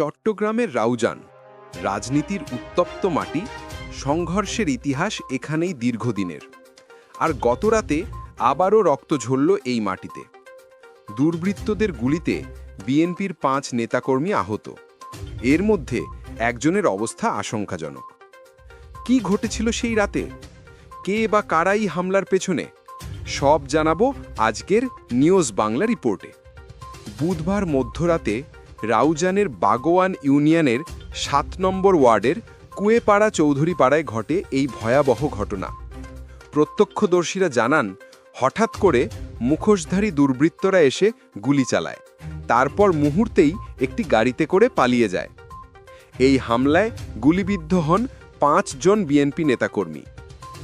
চট্টগ্রামের রাউজান, রাজনীতির উত্তপ্ত মাটি, সংঘর্ষের ইতিহাস এখানেই দীর্ঘদিনের। আর গতরাতে আবারও রক্ত ঝরল এই মাটিতে। দুর্বৃত্তদের গুলিতে বিএনপির পাঁচ নেতাকর্মী আহত। এর মধ্যে একজনের অবস্থা আশঙ্কাজনক। কি ঘটেছিল সেই রাতে? কে বা কারাই হামলার পেছনে? সব জানাব আজকের নিউজ বাংলা রিপোর্টে। বুধবার মধ্যরাতে রাউজানের বাগোয়ান ইউনিয়নের সাত নম্বর ওয়ার্ডের কুয়েপাড়া চৌধুরীপাড়ায় ঘটে এই ভয়াবহ ঘটনা। প্রত্যক্ষদর্শীরা জানান, হঠাৎ করে মুখোশধারী দুর্বৃত্তরা এসে গুলি চালায়। তারপর মুহূর্তেই একটি গাড়িতে করে পালিয়ে যায়। এই হামলায় গুলিবিদ্ধ হন পাঁচজন বিএনপি নেতাকর্মী।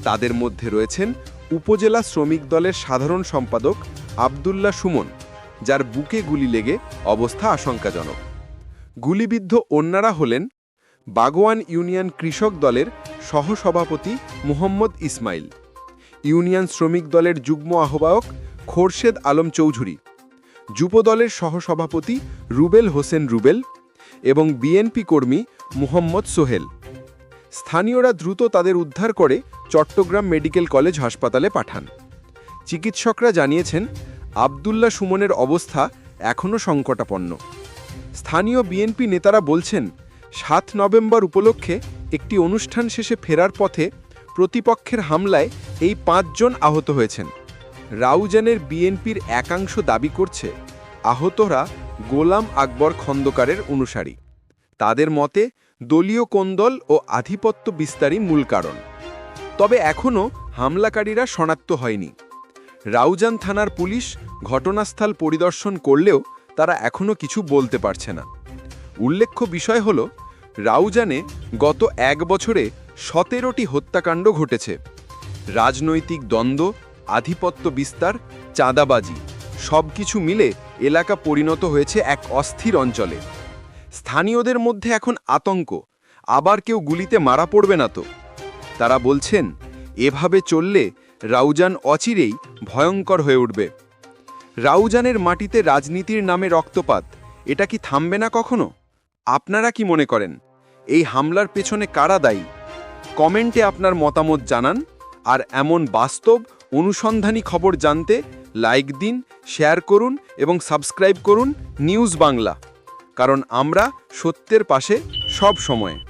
তাদের মধ্যে রয়েছেন উপজেলা শ্রমিক দলের সাধারণ সম্পাদক আবদুল্লাহ সুমন যার বুকে গুলি লেগে অবস্থা আশঙ্কাজনক। গুলিবিদ্ধ অন্যরা হলেন বাগোয়ান ইউনিয়ন কৃষক দলের সহসভাপতি মুহম্মদ ইসমাইল, ইউনিয়ন শ্রমিক দলের যুগ্ম আহ্বায়ক খোরশেদ আলম চৌধুরী যুবদলের সহসভাপতি রুবেল হোসেন রুবেল এবং বিএনপি কর্মী মুহম্মদ সোহেল। স্থানীয়রা দ্রুত তাদের উদ্ধার করে চট্টগ্রাম মেডিকেল কলেজ হাসপাতালে পাঠান। চিকিৎসকরা জানিয়েছেন আবদুল্লাহ সুমনের অবস্থা এখনও সংকটাপন্ন। স্থানীয় বিএনপি নেতারা বলছেন, সাত নভেম্বর উপলক্ষে একটি অনুষ্ঠান শেষে ফেরার পথে প্রতিপক্ষের হামলায় এই পাঁচজন আহত হয়েছেন। রাউজানের বিএনপির একাংশ দাবি করছে, আহতরা গোলাম আকবর খন্দকারের অনুসারী। তাদের মতে, দলীয় কোন্দল ও আধিপত্য বিস্তারই মূল কারণ। তবে এখনও হামলাকারীরা শনাক্ত হয়নি। রাউজান থানার পুলিশ ঘটনাস্থল পরিদর্শন করলেও তারা এখনও কিছু বলতে পারছে না। উল্লেখ্য বিষয় হল, রাউজানে গত এক বছরে সতেরোটি হত্যাকাণ্ড ঘটেছে। রাজনৈতিক দ্বন্দ্ব, আধিপত্য বিস্তার, চাঁদাবাজি, সবকিছু মিলে এলাকা পরিণত হয়েছে এক অস্থির অঞ্চলে। স্থানীয়দের মধ্যে এখন আতঙ্ক, আবার কেউ গুলিতে মারা পড়বে না তো। তারা বলছেন, এভাবে চললে রাউজান অচিরেই ভয়ঙ্কর হয়ে উঠবে। রাউজানের মাটিতে রাজনীতির নামে রক্তপাত, এটা কি থামবে না কখনো? আপনারা কি মনে করেন? এই হামলার পেছনে কারা দায়ী? কমেন্টে আপনার মতামত জানান, আর এমন বাস্তব, অনুসন্ধানী খবর জানতে লাইক দিন, শেয়ার করুন এবং সাবস্ক্রাইব করুন নিউজ বাংলা। কারণ আমরা সত্যের পাশে সব সময়।